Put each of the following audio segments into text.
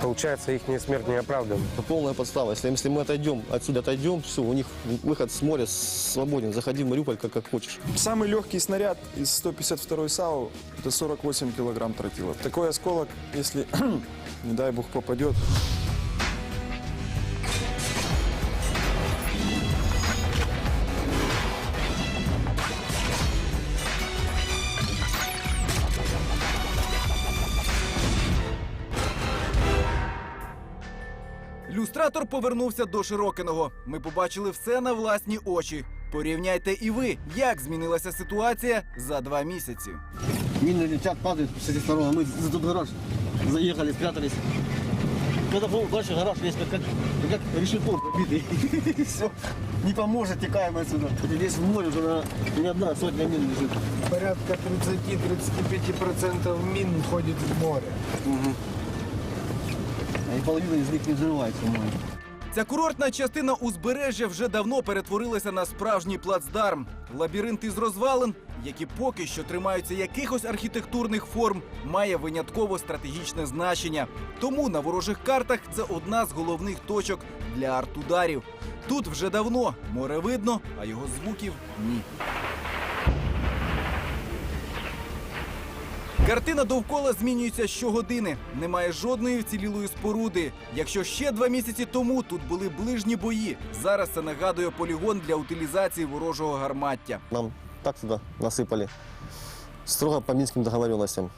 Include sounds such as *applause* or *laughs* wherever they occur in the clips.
Получается, их смерть не оправдана. Это полная подстава. Если, если мы отойдем, отсюда отойдем, все, у них выход с моря свободен. Заходи в Мариуполь как, как хочешь. Самый легкий снаряд из 152 САУ – это 48 килограмм тротила. Такой осколок, если, *clears throat* не дай бог, попадет, Люстратор повернувся до Широкиного. Ми побачили все на власні очі. Порівняйте і ви, як змінилася ситуація за два місяці. Мины летят, падают с этих сторон, а мы за тот гараж заехали, спрятались. Когда был дальше гараж весь как, как, как решето побитый. *laughs* Все, не поможет, текаем отсюда. Весь в море уже на, не одна сотня мин лежит. Порядка 30-35% мин уходит в море. А и половина из них не взрывается море. Ця курортна частина узбережжя вже давно перетворилася на справжній плацдарм. Лабіринт із розвалин, які поки що тримаються якихось архітектурних форм, має винятково стратегічне значення. Тому на ворожих картах це одна з головних точок для артударів. Тут вже давно море видно, а його звуків ні. Картина довкола змінюється щогодини. Немає жодної вцілілої споруди. Якщо ще два місяці тому тут були ближні бої, зараз це нагадує полігон для утилізації ворожого гармаття. Нам так туда насыпали. Строго по минским договоренностям.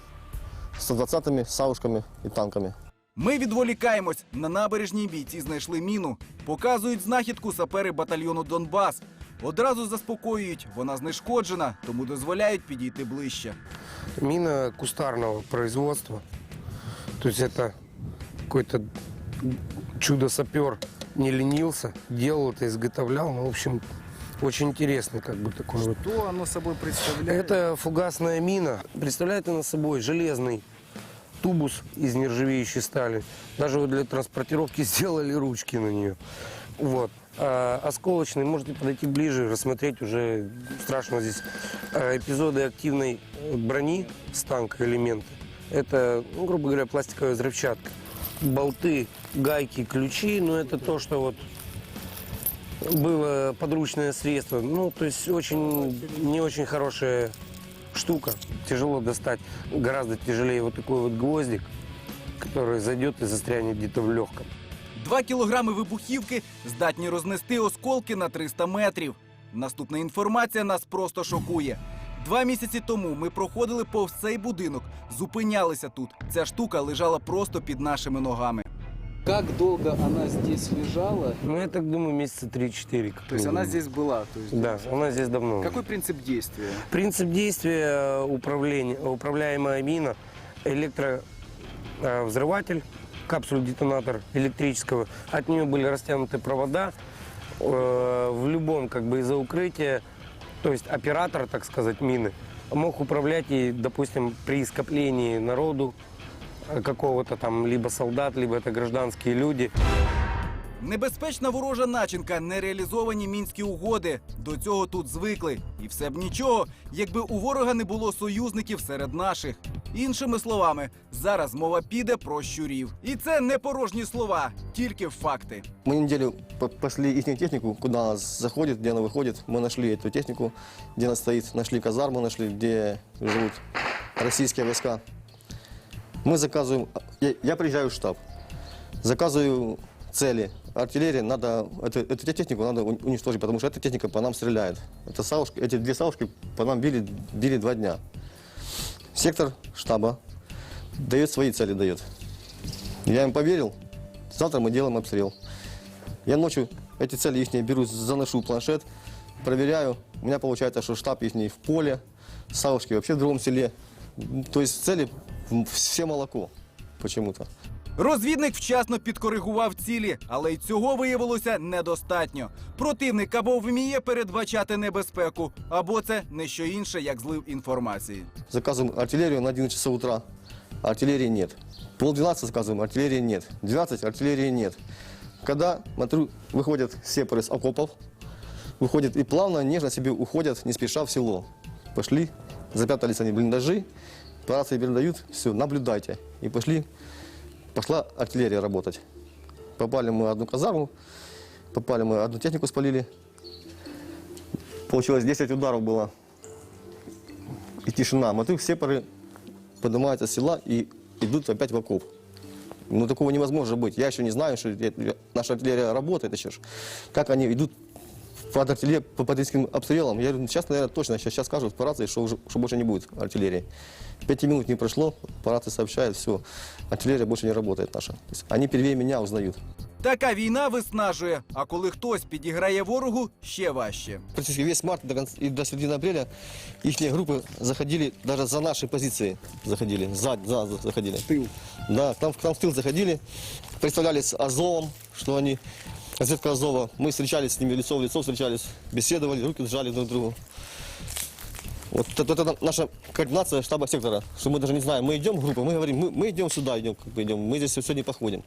С 120-ми, саушками и танками. Ми відволікаємось. На набережній бійці знайшли міну. Показують знахідку сапери батальйону Донбас. Одразу заспокоюють, вона знешкоджена, тому дозволяють підійти ближче. Мина кустарного производства. То есть это какой-то чудо-сапер не ленился, делал это, изготовлял. Ну, в общем, очень интересный как бы такой вот. Что оно собой представляет? Это фугасная мина. Представляет она собой железный тубус из нержавеющей стали. Даже вот для транспортировки *laughs* сделали ручки на нее. Вот. А осколочный, можете подойти ближе, рассмотреть уже страшно здесь а, эпизоды активной э, брони с танка элементы. Это, ну, грубо говоря, пластиковая взрывчатка. Болты, гайки, ключи, но это то, что вот было подручное средство. Ну, то есть очень не очень хорошая штука. Тяжело достать. Гораздо тяжелее вот такой вот гвоздик, который зайдет и застрянет где-то в легком. Два кілограми вибухівки здатні рознести осколки на 300 метрів. Наступна інформація нас просто шокує. Два місяці тому ми проходили повз цей будинок, зупинялися тут. Ця штука лежала просто під нашими ногами. Как долго она здесь лежала? Ну, я так думаю, месяца 3-4. как То есть она минимум. здесь была? То есть Да, она здесь давно. Какой принцип действия? Принцип действия э, управления, управляемая мина, электровзрыватель, капсуль-детонатор электрического. От нее были растянуты провода. Э, В любом как бы из-за укрытия, то есть оператор, так сказать, мины, мог управлять и, допустим, при скоплении народу э, какого-то там, либо солдат, либо это гражданские люди. Небезпечна ворожа начинка, нереалізовані мінські угоди. До цього тут звикли. І все б нічого, якби у ворога не було союзників серед наших. Іншими словами, зараз мова піде про щурів. І це не порожні слова, тільки факти. Мы неделю по- пошли их технику, куда она заходит, где она выходит. Мы нашли эту технику, где она стоит. Нашли казарму, нашли, где живут российские войска. Мы заказываем... Я, я приезжаю в штаб. Заказываю цели. Артиллерия, надо... Эту, эту технику надо уничтожить, потому что эта техника по нам стреляет. Это саушки, эти две саушки по нам били, били два дня. Сектор штаба дает свои цели, дает. Я им поверил. Завтра мы делаем обстрел. Я ночью эти цели их беру, заношу планшет, проверяю. У меня получается, что штаб их в поле, Саушки вообще в другом селе. То есть цели все молоко почему-то. Розвідник вчасно підкоригував цілі, але й цього виявилося недостатньо. Противник або вміє передбачати небезпеку, або це не що інше, як злив інформації. Заказываем артиллерию на 11 часа утра. Артиллерии нет. Пол 12 заказываем, артиллерии нет. 12 артиллерии нет. Когда смотрю, выходят сепары с окопов, выходят и плавно, нежно себе уходят, не спеша в село. Пошли, запрятались они в блиндажи, по рации передают, все, наблюдайте. И пошли Пошла артиллерия работать. Попали мы одну казарму, попали мы одну технику спалили. Получилось 10 ударов было. И тишина. Мотыль все поры поднимаются с села и идут опять в окоп. Ну, такого невозможно быть. Я еще не знаю, что наша артиллерия работает еще. Как они идут под артиллерией, по артиллерийским обстрелам. Я говорю, сейчас, наверное, точно, сейчас, сейчас скажут по рации, что, уже, что больше не будет артиллерии. Пяти минут не прошло, по рации сообщают, все, артиллерия больше не работает наша. То есть они первее меня узнают. Така війна виснажує, а коли хтось підіграє ворогу, ще важче. Практически весь март до конца, и до середины апреля их группы заходили, даже за наши позиции заходили, за, за, за- заходили. Тыл. Да, к нам, к нам в тыл заходили, представлялись Азовом, что они, разведка Азова. Мы встречались с ними лицо в лицо, встречались, беседовали, руки сжали друг к другу. Вот это, это наша координация штаба сектора, что мы даже не знаем, мы идем в группу, мы говорим, мы, мы идем сюда, идем, как бы идем, мы здесь все не походим.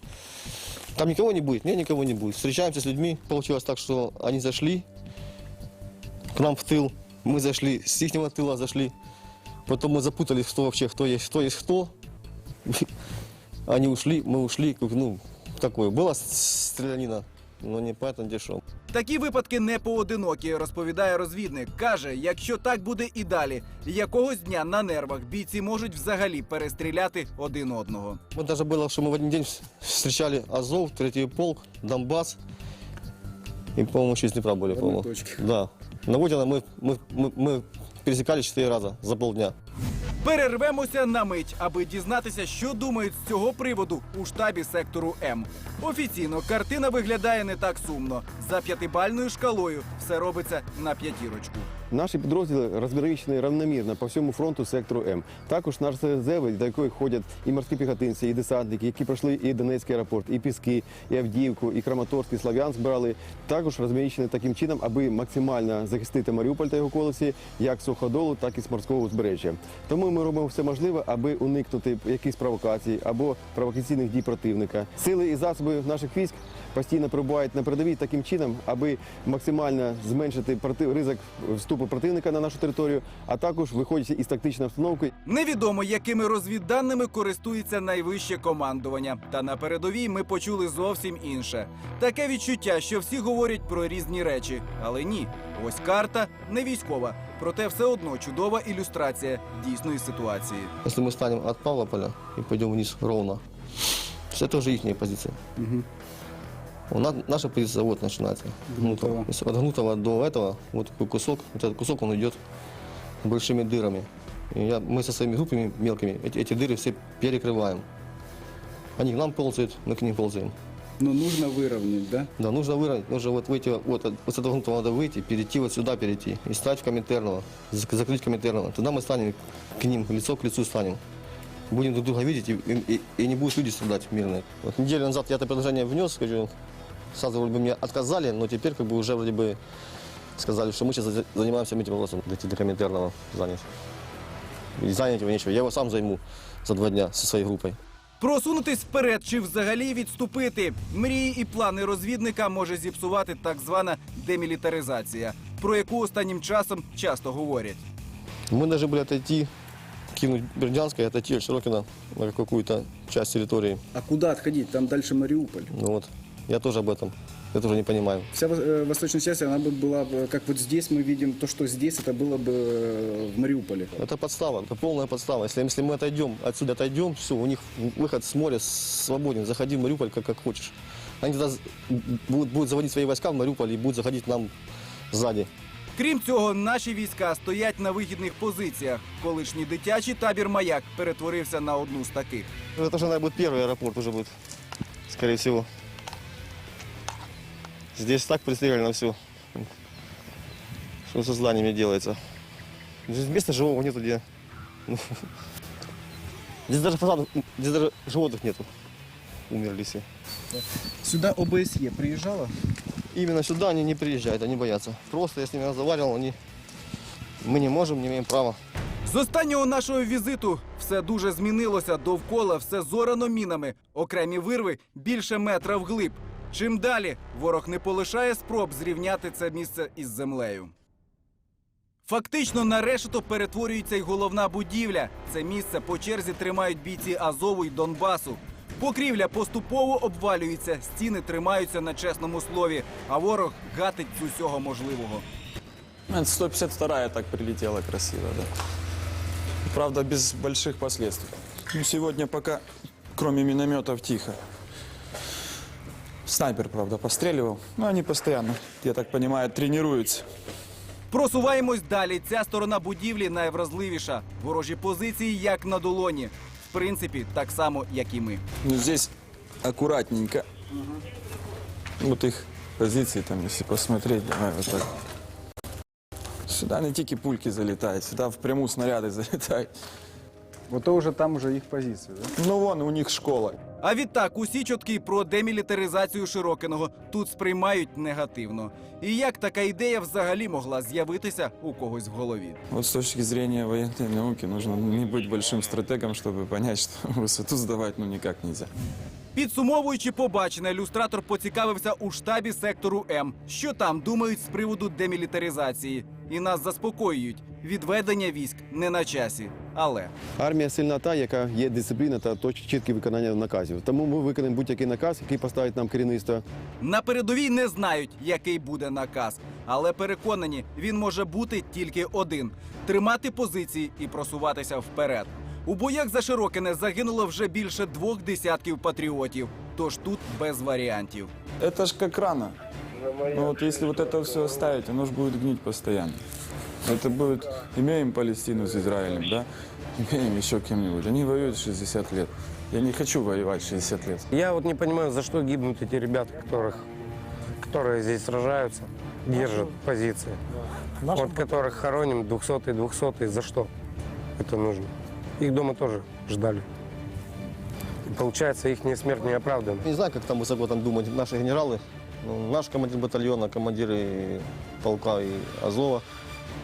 Там никого не будет, нет, никого не будет. Встречаемся с людьми. Получилось так, что они зашли к нам в тыл, мы зашли, с их тыла зашли. Потом мы запутались, кто вообще, кто есть, кто есть кто. *laughs* Они ушли, мы ушли, ну, такое. Была стрелянина, но не понятно, где что. Такі випадки не поодинокі, розповідає розвідник. Каже, якщо так буде і далі, якогось дня на нервах бійці можуть взагалі перестріляти один одного. Мы даже было, что мы в один день встречали Азов, третий полк, Донбасс. И, по-моему, еще из Днепра были, В по-моему. одной точке. Да. На Водяно мы, мы, мы, мы пересекались четыре раза за полдня. Перервемося на мить, аби дізнатися, що думають з цього приводу у штабі сектору М. Офіційно картина виглядає не так сумно. За п'ятибальною шкалою все робиться на п'ятірочку. Наші підрозділи розміщені равномірно по всьому фронту сектору М. Також наш резерви, до якої входять і морські піхотинці, і десантники, які пройшли і Донецький аеропорт, і Піски, і Авдіївку, і Краматорськ, і Слов'янськ брали. Також розміщені таким чином, аби максимально захистити Маріуполь та його околиці, як з суходолу, так і з морського узбережжя. Тому ми робимо все можливе, аби уникнути якихось провокацій або провокаційних дій противника. Сили і засоби наших військ постійно перебувають на передовій таким чином, аби максимально зменшити ризик вступу противника на нашу територію, а також виходячи із тактичної обстановки Невідомо, якими розвідданими користується найвище командування. Та на передовій ми почули зовсім інше. Таке відчуття, що всі говорять про різні речі. Але ні, ось карта не військова. Проте все одно чудова ілюстрація дійсної ситуації. Если мы станем от Павлополя и пойдем вниз ровно, это тоже их позиция. У нас, наша позиция вот начинается. Гнутого. Гнутого. Если От Гнутого до этого, вот такой кусок, вот этот кусок он идет большими дырами. И я, мы со своими группами мелкими эти, эти дыры все перекрываем. Они к нам ползают, мы к ним ползаем. Но нужно выровнять, да? Да, нужно выровнять, нужно вот выйти, вот, от- вот с этого гнутого надо выйти, перейти вот сюда, перейти и стать в Коминтерново, зак- закрыть Коминтерново. Тогда мы станем к ним, лицо к лицу станем. Будем друг друга видеть, и, и- и- и не будут люди страдать мирные. Вот неделю назад я это предложение внес, скажу, сразу вроде бы мне отказали, но теперь как бы уже вроде бы сказали, что мы сейчас за- занимаемся этим вопросом, дойти до Коминтерного занять. И занять его нечего, я его сам займу за два дня со своей группой. Просунутись вперед чи взагалі відступити. Мрії і плани розвідника може зіпсувати так звана демілітаризація, про яку останнім часом часто говорять. Мы должны были отойти, кинуть Бердянское, отойти от Широкина на какую-то часть территории. А куда отходить? Там дальше Мариуполь. Ну вот, я тоже об этом. Я тоже не понимаю. Вся э, восточная часть, она бы была бы, как вот здесь мы видим, то, что здесь, это было бы э, в Мариуполе. Это подстава, это полная подстава. Если, если мы отойдем, отсюда отойдем, все, у них выход с моря свободен. Заходи в Мариуполь как, как хочешь. Они тогда з- будут, будут заводить свои войска в Мариуполь и будут заходить нам сзади. Крім цього, наші війська стоять на вигідних позиціях. Колишній дитячий табір маяк перетворився на одну з таких. Это же, наверное, будет первый аэропорт уже будет, скорее всего. Здесь так пристреляно все. Что со зданиями делается. Здесь места живого нету где. Ну, *laughs* Здесь даже фасадов, здесь даже животных нету. Умерли все. Сюда ОБСЕ приезжала? Именно сюда они не приезжают, они боятся. Просто я с ними разговаривал, они... Мы не можем, не имеем права. З останнього нашого візиту все дуже змінилося. Довкола все зорано мінами. Окремі вирви більше метра вглиб. Чим далі ворог не полишає спроб зрівняти це місце із землею. Фактично на решето перетворюється й головна будівля. Це місце по черзі тримають бійці Азову й Донбасу. Покрівля поступово обвалюється, стіни тримаються на чесному слові, а ворог гатить з усього можливого. Это 152-я так прилетела красиво, да. Правда, без больших последствий. Ну, сегодня пока, кроме минометов, тихо. Снайпер, правда, постреливал. Но они постоянно, я так понимаю, тренируются. Просуваємось далі. Ця сторона будівлі найвразливіша. Ворожі позиції як на долоні. В принципі, так само, як і ми. Ну, здесь аккуратненько. Вот их позиции там, если посмотреть, давай вот так. Сюда не тільки пульки залетают, сюда впрямую снаряды *laughs* залетают. Вот то уже там уже их позиции, да? Ну, вон у них школа. А відтак усі чутки про демілітаризацію Широкиного тут сприймають негативно. І як така ідея взагалі могла з'явитися у когось в голові? Вот с точки зрения военной науки нужно не быть большим стратегом, чтобы понять, что *laughs* высоту сдавать ну никак нельзя. Підсумовуючи побачене, люстратор поцікавився у штабі сектору М, що там думають з приводу демілітаризації. І нас заспокоюють. Відведення військ не на часі. Але Армія сильна та, яка є дисципліна та точ- чітке виконання наказів. Тому ми виконаємо будь-який наказ, який поставить нам керівництво. на передовій не знають, який буде наказ. Але переконані, він може бути тільки один: тримати позиції і просуватися вперед. У боях за Широкине загинуло вже більше двох десятків патріотів. Тож тут без варіантів. Это ж как рано. Ну вот если вот это все оставить, оно же будет гнить постоянно. Это будет, имеем Палестину с Израилем, да, имеем еще кем-нибудь. Они воюют 60 лет. Я не хочу воевать 60 лет. Я вот не понимаю, за что гибнут эти ребята, которых, которые здесь сражаются, держат позиции. Вот которых хороним 200-й, 200 за что это нужно? Их дома тоже ждали. И получается, их смерть не оправдана. Не знаю, как там высоко там думают наши генералы. Ну, наш командир батальона, командиры полка и Азова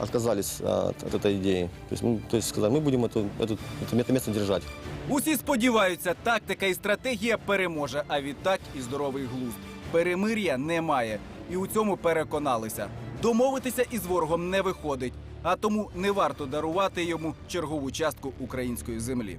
отказались от, от этой идеи. То есть, ну, то есть сказали, мы будем эту, эту, это мет- место держать. Усі сподіваються, тактика і стратегія переможе, а відтак і здоровий глузд. Перемир'я немає, і у цьому переконалися. Домовитися із ворогом не виходить, а тому не варто дарувати йому чергову частку української землі.